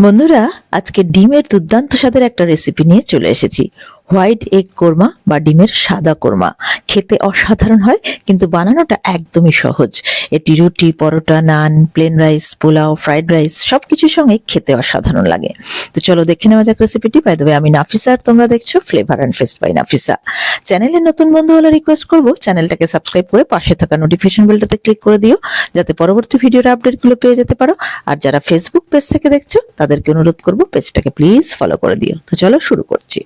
বন্ধুরা আজকে ডিমের দুর্দান্ত স্বাদের একটা রেসিপি নিয়ে চলে এসেছি। হোয়াইট এগ কোরমা বা ডিমের সাদা কোরমা। খেতে অসাধারণ হয়, কিন্তু বানানোটা একদমই সহজ। এটি রুটি, পরোটা, নান প্লেন রাইস পোলাও ফ্রাইড রাইস সব কিছুর সঙ্গে খেতে অসাধারণ লাগে। তো চলো দেখে নেওয়া যাক রেসিপিটি পাই দেবে আমি নাফিসা আর তোমরা দেখছ flavour and fest by Nafisa. চ্যানেলের নতুন বন্ধু হলে রিকোয়েস্ট করব চ্যানেলটাকে সাবস্ক্রাইব করে পাশে থাকা নোটিফিকেশন বেলটাতে ক্লিক করে দিও, যাতে পরবর্তী ভিডিওর আপডেটগুলো পেয়ে যেতে পারো। আর যারা ফেসবুক পেজ থেকে দেখছ, তাদেরকে অনুরোধ করব পেজটাকে প্লিজ ফলো করে দিও। তো চলো শুরু করছি।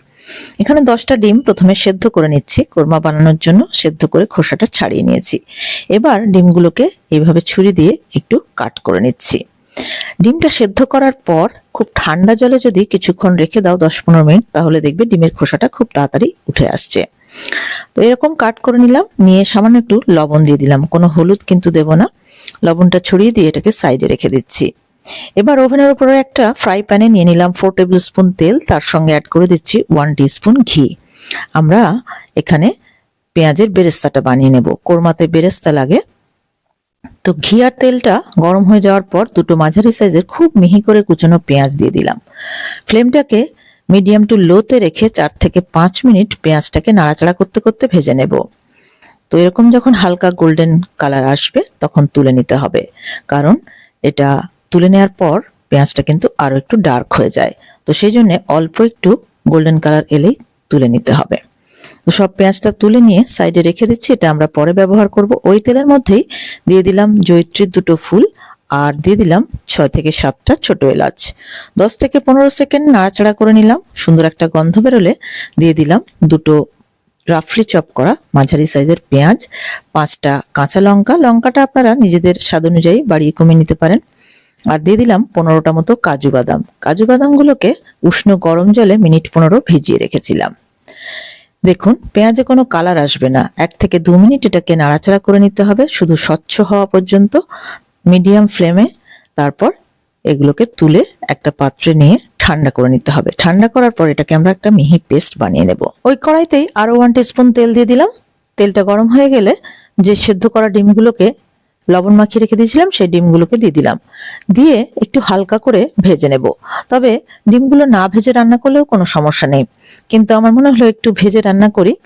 এখানে দশটা ডিম প্রথমে সেদ্ধ করে নিচ্ছি, কোরমা বানানোর জন্য সেদ্ধ করে খোসাটা ছাড়িয়ে নিয়েছি। এবার ডিমগুলোকে এইভাবে ছুরি দিয়ে একটু কাট করে নিচ্ছি। ডিমটা সেদ্ধ করার পর খুব ঠান্ডা জলে যদি কিছুক্ষণ রেখে দাও দশ পনেরো মিনিট, তাহলে দেখবে ডিমের খোসাটা খুব তাড়াতাড়ি উঠে আসছে। তো এরকম কাট করে নিলাম, নিয়ে সামান্য একটু লবণ দিয়ে দিলাম। কোনো হলুদ কিন্তু দেব না। লবণটা ছড়িয়ে দিয়ে এটাকে সাইডে রেখে দিচ্ছি। এবার ওভেনের উপরে একটা ফ্রাই প্যানে নিয়ে নিলাম ফোর টেবিল স্পুন তেল, তার সঙ্গে অ্যাড করে দিচ্ছি ওয়ান স্পুন ঘি। আমরা এখানে পেঁয়াজের বেরেস্তাটা বানিয়ে নেব। কোরমাতে বেরেস্তা লাগে। তো ঘি আর তেলটা গরম হয়ে যাওয়ার পর দুটো মাঝারি সাইজের খুব মিহি করে কুচনো পেঁয়াজ দিয়ে দিলাম। ফ্লেমটাকে মিডিয়াম টু লোতে রেখে চার থেকে পাঁচ মিনিট পেঁয়াজটাকে নাড়াচাড়া করতে করতে ভেজে নেব। তো এরকম যখন হালকা গোল্ডেন কালার আসবে, তখন তুলে নিতে হবে। কারণ এটা তুলে নেওয়ার পর পেঁয়াজটা কিন্তু আরও একটু ডার্ক হয়ে যায়। তো সেই জন্য অল্প একটু গোল্ডেন কালার এলেই তুলে নিতে হবে। সব পেঁয়াজটা তুলে নিয়ে সাইডে রেখে দিচ্ছি, এটা আমরা পরে ব্যবহার করব। ওই তেলের মধ্যেই দিয়ে দিলাম জৈত্রীর দুটো ফুল আর দিয়ে দিলাম ছয় থেকে সাতটা ছোট এলাচ। দশ থেকে পনেরো সেকেন্ড নাড়াচাড়া করে নিলাম, সুন্দর একটা গন্ধ বেরোলে দিয়ে দিলাম দুটো রাফলি চপ করা মাঝারি সাইজের পেঁয়াজ, পাঁচটা কাঁচা লঙ্কা। লঙ্কাটা আপনারা নিজেদের স্বাদ অনুযায়ী বাড়িয়ে কমিয়ে নিতে পারেন। আর দিয়ে দিলাম পনেরোটা মতো কাজু বাদাম। কাজু বাদামগুলোকে উষ্ণ গরম জলে মিনিট পনেরো ভিজিয়ে রেখেছিলাম। দেখুন, পেঁয়াজে কোনো কালার আসবে না। এক থেকে দু মিনিট এটাকে নাড়াচাড়া করে নিতে হবে, শুধু স্বচ্ছ হওয়া পর্যন্ত, মিডিয়াম ফ্লেমে। তারপর এগুলোকে তুলে একটা পাত্রে নিয়ে ঠান্ডা করে নিতে হবে। ঠান্ডা করার পর এটাকে আমরা একটা মিহি পেস্ট বানিয়ে নেব। ওই কড়াইতেই আরও ওয়ান স্পুন তেল দিয়ে দিলাম। তেলটা গরম হয়ে গেলে যে সেদ্ধ করা ডিমগুলোকে লবণ মাখিয়ে রেখে দিয়েছিলাম, সেই ডিমগুলোকে দিয়ে দিলাম। দিয়ে একটু হালকা করে ভেজে নেব। তবে ডিমগুলো না ভেজে রান্না করলেও কোনো সমস্যা নেই। কিন্তু আমার মনে হলো একটু ভেজে রান্না করি।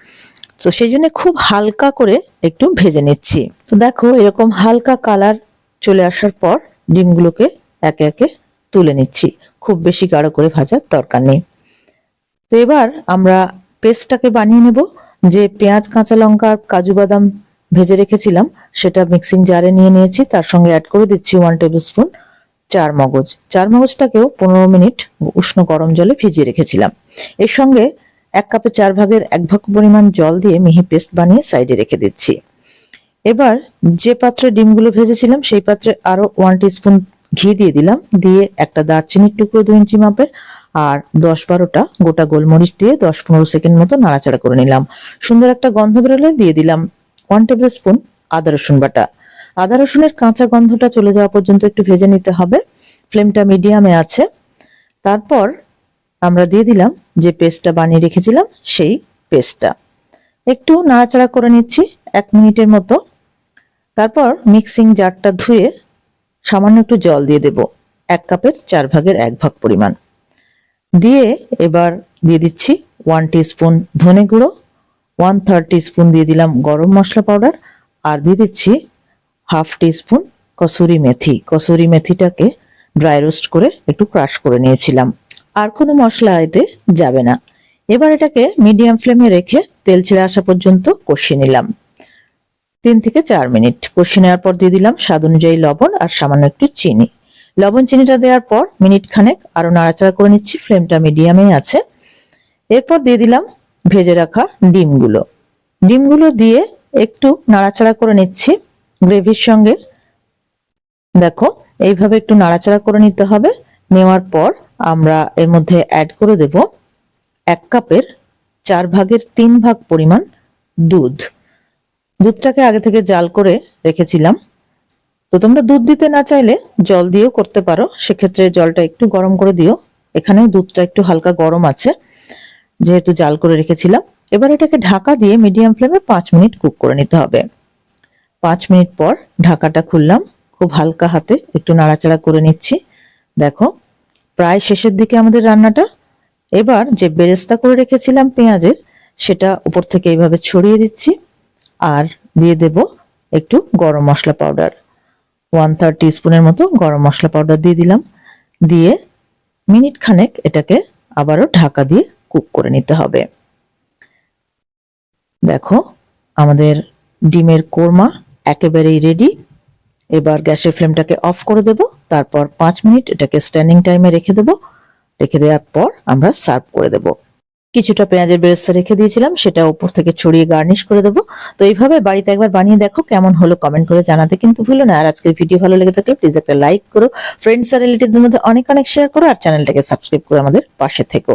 তো সেই জন্য খুব হালকা করে একটু ভেজে নিচ্ছি। তো দেখো, এরকম হালকা কালার চলে আসার পর ডিমগুলোকে একে একে তুলে নিচ্ছি। খুব বেশি গাঢ় করে ভাজার দরকার নেই। তো এবার আমরা পেস্টটাকে বানিয়ে নেব। যে পেঁয়াজ, কাঁচা লঙ্কা কাজু বাদাম ভেজে রেখেছিলাম, সেটা মিক্সিং জারে নিয়ে নিয়েছি, তার সঙ্গে অ্যাড করে দিচ্ছি ওয়ান টেবিল স্পুন চার মগজ। চার মগজটাকেও পনেরো মিনিট উষ্ণ গরম জলে ভিজিয়ে রেখেছিলাম। এর সঙ্গে এক কাপে চার ভাগের এক ভাগ পরিমাণ জল দিয়ে মিহি পেস্ট বানিয়ে সাইডে রেখে দিচ্ছি। এবার যে পাত্রে ডিমগুলো ভেজেছিলাম, সেই পাত্রে আরও ওয়ান স্পুন ঘি দিয়ে দিলাম, দিয়ে একটা দারচিনির টুকরো দু ইঞ্চি মাপের আর দশ বারোটা গোটা গোলমরিচ দিয়ে দশ পনেরো সেকেন্ড মতো নাড়াচাড়া করে নিলাম। সুন্দর একটা গন্ধ বেরোলে দিয়ে দিলাম ওয়ান টেবিল স্পুন আদা রসুন বাটা। আদা রসুনের কাঁচা গন্ধটা চলে যাওয়া পর্যন্ত একটু ভেজে নিতে হবে। ফ্লেমটা মিডিয়ামে আছে। তারপর আমরা দিয়ে দিলাম যে পেস্টটা বানিয়ে রেখেছিলাম, সেই পেস্টটা। একটু নাড়াচাড়া করে নিচ্ছি এক মিনিটের মতো। তারপর মিক্সিং জারটা ধুয়ে সামান্য একটু জল দিয়ে দেব, এক কাপের চার ভাগের এক ভাগ পরিমাণ। দিয়ে এবার দিয়ে দিচ্ছি ওয়ান স্পুন ধনে গুঁড়ো। ওয়ান থার্ড স্পুন দিয়ে দিলাম গরম মশলা পাউডার আর দিয়ে দিচ্ছি হাফ স্পুন কসুরি মেথি। কসুরি মেথিটাকে ড্রাই রোস্ট করে একটু ক্রাশ করে নিয়েছিলাম। আর কোনো মশলা এতে যাবে না। এবার এটাকে মিডিয়াম ফ্লেমে রেখে তেল ছেড়ে আসা পর্যন্ত কষিয়ে নিলাম। তিন থেকে চার মিনিট। কষিয়ে নেওয়ার পর দিয়ে দিলাম স্বাদ অনুযায়ী লবণ আর সামান্য একটু চিনি। লবণ চিনিটা দেওয়ার পর মিনিট খানেক আরও নাড়াচাড়া করে নিচ্ছি। ফ্লেমটা মিডিয়ামে আছে। এরপর দিয়ে দিলাম ভেজে রাখা ডিমগুলো। ডিমগুলো দিয়ে একটু নাড়াচাড়া করে নিচ্ছি গ্রেভির সঙ্গে। দেখো, এইভাবে একটু নাড়াচাড়া করে নিতে হবে। নেওয়ার পর আমরা এর মধ্যে অ্যাড করে দেব এক কাপের চার ভাগের তিন ভাগ পরিমাণ দুধ। দুধটাকে আগে থেকে জাল করে রেখেছিলাম। তো তোমরা দুধ দিতে না চাইলে জল দিয়েও করতে পারো। সেক্ষেত্রে জলটা একটু গরম করে দিও। এখানেও দুধটা একটু হালকা গরম আছে। যেহেতু জাল করে রেখেছিলাম, এবার এটাকে ঢাকা দিয়ে মিডিয়াম ফ্লেমে পাঁচ মিনিট কুক করে নিতে হবে। পাঁচ মিনিট পর ঢাকাটা খুললাম, খুব হালকা হাতে একটু নাড়াচাড়া করে নিচ্ছি। দেখো, প্রায় শেষের দিকে আমাদের রান্নাটা। এবার যে বেরেস্তা করে রেখেছিলাম পেঁয়াজের, সেটা উপর থেকে এইভাবে ছড়িয়ে দিচ্ছি আর দিয়ে দেব একটু গরম মশলা পাউডার। ওয়ান থার্ড টিস্পুনের মতো গরম মশলা পাউডার দিয়ে দিলাম। দিয়ে মিনিট খানেক এটাকে আবারও ঢাকা দিয়ে কুক করে নিতে হবে। দেখো, আমাদের ডিমের কোরমা একেবারেই রেডি এবার গ্যাসের ফ্লেমটাকে অফ করে দেব, তারপর পাঁচ মিনিট এটাকে স্ট্যান্ডিং টাইমে রেখে দেব। রেখে দেওয়ার পর আমরা সার্ভ করে দেব। কিছুটা পেঁয়াজের বেরেস্তা রেখে দিয়েছিলাম, সেটা উপর থেকে ছড়িয়ে গার্নিশ করে দেবো। তো এইভাবে বাড়িতে একবার বানিয়ে দেখো কেমন হলো কমেন্ট করে জানাতে কিন্তু ভুলো না। আর আজকের ভিডিও ভালো লেগে থাকলে প্লিজ একটা লাইক করো। ফ্রেন্ডস আর রিলেটিভদের মধ্যে অনেক অনেক শেয়ার করো, আর চ্যানেলটাকে সাবস্ক্রাইব করে আমাদের পাশে থেকো।